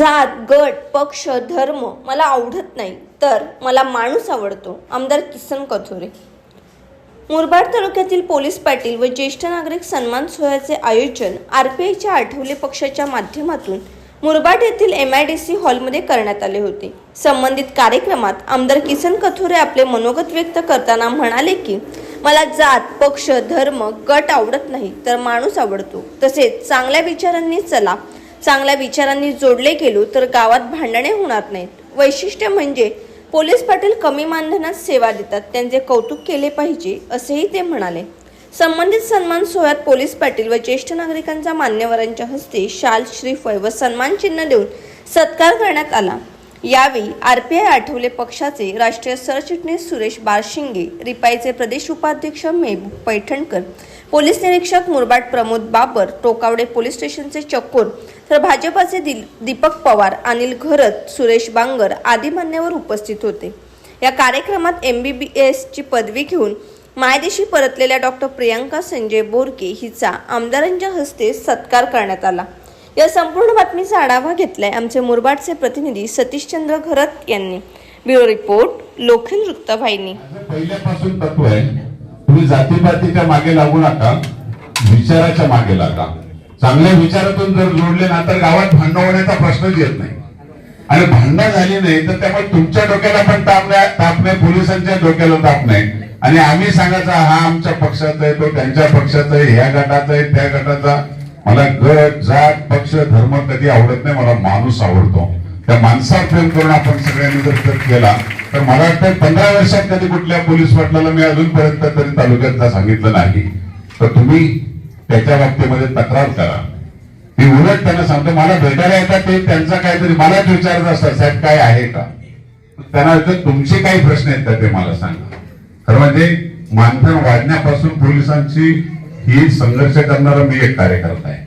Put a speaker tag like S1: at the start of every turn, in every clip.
S1: जात गट पक्ष धर्म मला आवडत नाही तर मला माणूस आवडतो. आमदार किसन कथोरे. मुरबाड तालुक्यातील पोलीस पाटील व ज्येष्ठ नागरिक सन्मान सोहळ्याचे आयोजन आर पी आयच्या आठवले पक्षाच्या माध्यमातून मुरबाड येथील एम आय डी सी हॉलमध्ये करण्यात आले होते. संबंधित कार्यक्रमात आमदार किसन कथोरे आपले मनोगत व्यक्त करताना म्हणाले की मला जात पक्ष धर्म गट आवडत नाही तर माणूस आवडतो. तसेच चांगल्या विचारांनी चला चांगल्या विचारांनी जोडले गेलो तर गावात भांडणे होणार नाहीत. वैशिष्ट्य म्हणजे पोलीस पाटील कमी मानधनात सेवा देतात त्यांचे कौतुक केले पाहिजे असेही ते म्हणाले. संबंधित सन्मान सोहळ्यात पोलीस पाटील व ज्येष्ठ नागरिकांचा मान्यवरांच्या हस्ते शाल श्रीफळ व सन्मान चिन्ह देऊन सत्कार करण्यात आला. यावेळी आर पी आय आठवले पक्षाचे राष्ट्रीय सरचिटणीस सुरेश बारशिंगे रिपाईचे प्रदेश उपाध्यक्ष मेहबूब पैठणकर पोलीस निरीक्षक मुरबाड प्रमोद बाबर टोकावडे पोलीस स्टेशनचे चक्कोर तर भाजपाचे दिल- दीपक पवार अनिल घरत सुरेश बांगर आदी मान्यवर उपस्थित होते. या कार्यक्रमात एम बी बी एसची पदवी घेऊन मायदेशी परतलेल्या डॉक्टर प्रियांका संजय बोरके हिचा आमदारांच्या हस्ते सत्कार करण्यात आला. या संपूर्ण बातमीचा आढावा घेतलाय आमचे मुरबाडचे प्रतिनिधी सतीशचंद्र घरत यांनी. ब्युरो रिपोर्ट लोखंड वृत्तवाहिनी.
S2: पहिल्यापासून तत्व आहे तुम्ही जातीपातीच्या मागे लागू नका विचाराच्या मागे लागा. चांगल्या विचारातून जर जोडले ना तर गावात भांडण होण्याचा प्रश्नच येत नाही. आणि भांडण झाली नाही तर त्यामुळे तुमच्या डोक्याला पण ताप नाही ताप नाही पोलिसांच्या डोक्याला ताप नाही. आणि आम्ही सांगायचा हा आमच्या पक्षाचा आहे तो त्यांच्या पक्षाचा आहे ह्या गटाचा आहे त्या गटाचा. मला गट जात पक्ष धर्म कधी आवडत नाही मला माणूस आवडतो. त्या माणसावर प्रेम करून आपण सगळ्यांनी जर तर केला तर मला वाटतं पंधरा वर्षात कधी कुठल्या पोलीस पाटलाला मी अजूनपर्यंत तरी तालुक्यातला सांगितलं नाही. तर तुम्ही त्याच्या बाबतीमध्ये तक्रार करा. मी उलट त्यांना सांगतो मला भेटायला येतात ते त्यांचा काहीतरी मलाच विचारत असतात साहेब काय आहे का? त्यांना विचारतो, तुमचे काही प्रश्न आहेत ते मला सांगा. खरं म्हणजे मानधन वाढण्यापासून पोलिसांची ही संघर्ष करणारा मी एक कार्यकर्ता आहे.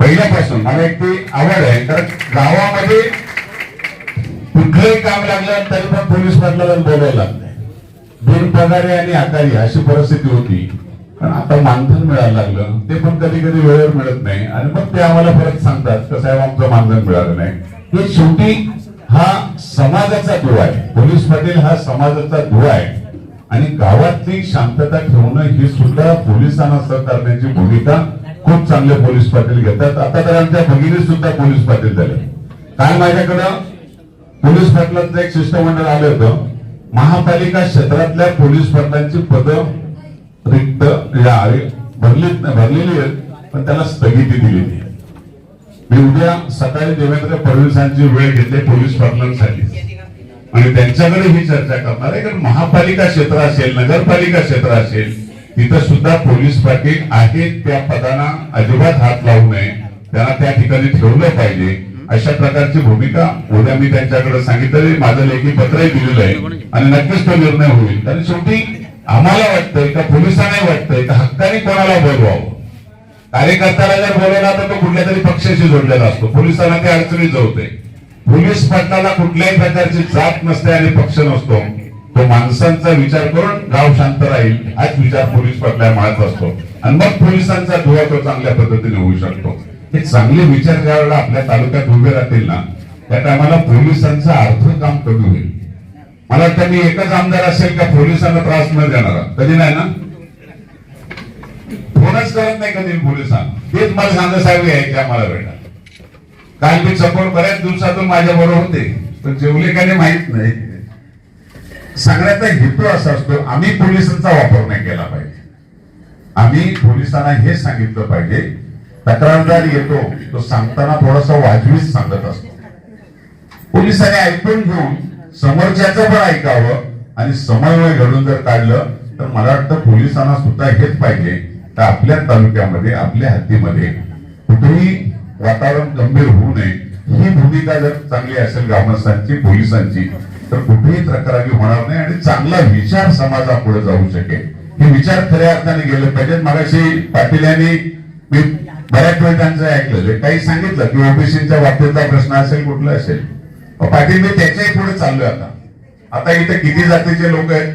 S2: पहिल्यापासून मला एक ती आवड आहे कारण गावामध्ये कुठलंही काम लागलं तरी पण पोलीस पाटलाला बोलायला लागतंय. पगारे आणि आकारी अशी परिस्थिती होती. पण आता मानधन मिळायला लागलं. ते पण कधी कधी वेळेवर मिळत नाही. आणि मग ते आम्हाला परत सांगतात कसं साहेब आमचं मानधन मिळालं नाही. हे शेवटी हा समाजाचा दुवा आहे. पोलीस पाटील हा समाजाचा दुवा आहे. आणि गावातली शांतता ठेवणं ही सुद्धा पोलिसांना सहकारण्याची भूमिका खूप चांगले पोलीस पाटील घेतात. आता तर आमच्या भगिनी सुद्धा पोलीस पाटील झाले. काल माझ्याकडं? पोलीस पाटलांचं एक शिष्टमंडळ आलं होतं. महापालिका क्षेत्रातल्या पोलीस पाटलांची पदं रिक्त या- भरली भरलेली आहेत पण त्याला स्थगिती दिलेली आहे मी उद्या सकाळी देवेंद्र फडणवीसांची वेळ घेतली पोलीस पाटलांसाठी. आणि त्यांच्याकडे ही चर्चा करणार आहे. कारण महापालिका क्षेत्र असेल नगरपालिका क्षेत्र असेल तिथं सुद्धा पोलीस पाटील आहेत. त्या पदांना अजिबात हात लावू नये. त्यांना त्या ठिकाणी ठेवलं पाहिजे. अशा प्रकारची भूमिका उद्या मी त्यांच्याकडे सांगितलं माझं लेखी पत्रही दिलेलं आहे. आणि नक्कीच तो निर्णय होईल. कारण शेवटी आम्हाला वाटतंय का पोलिसांनाही वाटतंय का हक्काने कोणाला बोलवावं? कार्यकर्त्याला जर बोलवला तर तो कुठल्या तरी पक्षाशी जोडलेला असतो. पोलिसांना ते अडचणीत होते पोलीस पाटलाला कुठल्याही प्रकारची जात नसते आणि पक्ष नसतो. तो माणसांचा विचार करून गाव शांत राहील हाच विचार पोलीस पाटला माळत असतो. आणि मग पोलिसांचा धुवा तो चांगल्या पद्धतीने होऊ शकतो. हे चांगले विचार ज्या वेळेला आपल्या तालुक्यात उभे राहतील ना त्या टायमाला पोलिसांचं अर्थ काम कमी होईल. मला वाटतं मी एकच आमदार असेल का पोलिसांना त्रास न देणारा. कधी नाही ना? फोनच करत नाही कधी पोलिसांना. तेच मला सांगा साहेब यायचे आम्हाला भेटा. काल मी चपोर बऱ्याच दिवसातून माझ्या बरोबर होते पण जेवले का नाही माहीत नाही. सांगण्याचा हेतू असा असतो आम्ही पोलिसांचा वापर नाही केला पाहिजे. आम्ही पोलिसांना हे सांगितलं पाहिजे तक्रारदार येतो तो सांगताना थोडासा वाजवीच सांगत असतो. पोलिसांनी ऐकून घेऊन समोरच्याच पण ऐकावं आणि समन्वय घडून जर काढलं तर मला वाटतं पोलिसांना सुद्धा हेच पाहिजे तर आपल्या तालुक्यामध्ये आपल्या हद्दीमध्ये कुठेही वातावरण गंभीर होऊ नये. ही भूमिका जर चांगली असेल ग्रामस्थांची पोलिसांची तर कुठेही तक्रारी होणार नाही आणि चांगला विचार समाजापुढे जाऊ शकेल. हे विचार खऱ्या अर्थाने गेले पाहिजेत. मागाशी पाटील यांनी मी बऱ्याच वेळ त्यांचं ऐकलेलं काही सांगितलं की ओबीसीच्या बाबतीतला प्रश्न असेल कुठला असेल. पाटील मी त्याच्याही पुढे चाललोय आता. आता इथे किती जातीचे लोक आहेत?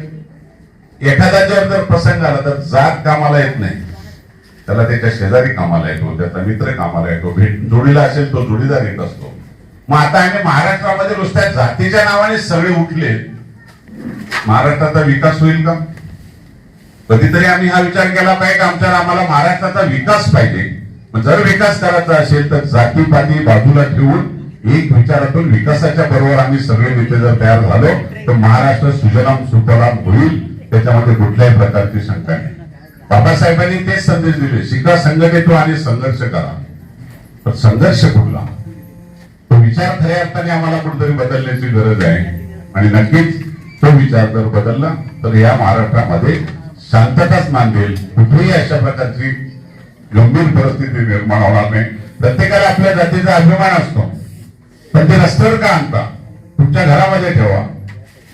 S2: एखाद्याच्यावर जर प्रसंग आला तर जात कामाला येत नाही. त्याला त्याच्या शेजारी कामाला येतो त्याचा मित्र कामाला येतो भेट जोडीला असेल तो जोडीदार येत असतो. मग आता आम्ही महाराष्ट्रामध्ये नुसत्या जातीच्या नावाने सगळे उठले. महाराष्ट्राचा विकास होईल का? कधीतरी आम्ही हा विचार केला पाहिजे आमच्या आम्हाला महाराष्ट्राचा विकास पाहिजे. जर विकास करायचा असेल तर जातीपाती बाजूला ठेवून एक विचारातून विकासाच्या बरोबर आम्ही सगळे नेते जर तयार झालो तर महाराष्ट्र सुजलाम सुफलाम होईल त्याच्यामध्ये कुठल्याही प्रकारची शंका नाही. बाबासाहेबांनी तेच संदेश दिले. शिका संघटित आणि संघर्ष करा. पण संघर्ष कुठला? तो विचार खऱ्या अर्थाने आम्हाला कुठेतरी बदलण्याची गरज आहे. आणि नक्कीच तो विचार जर बदलला तर या महाराष्ट्रामध्ये शांतताच नांदेल. कुठेही अशा प्रकारची गंभीर परिस्थिती निर्माण होणार नाही. प्रत्येकाला आपल्या जातीचा अभिमान असतो. पण ते रस्त्यावर का आणता? तुमच्या घरामध्ये ठेवा.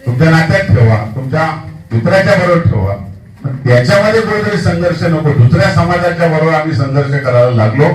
S2: तुमच्या नात्यात ठेवा. तुमच्या मित्राच्या बरोबर ठेवा. पण त्याच्यामध्ये कुठेतरी संघर्ष नको. दुसऱ्या समाजाच्या बरोबर आम्ही संघर्ष करायला लागलो.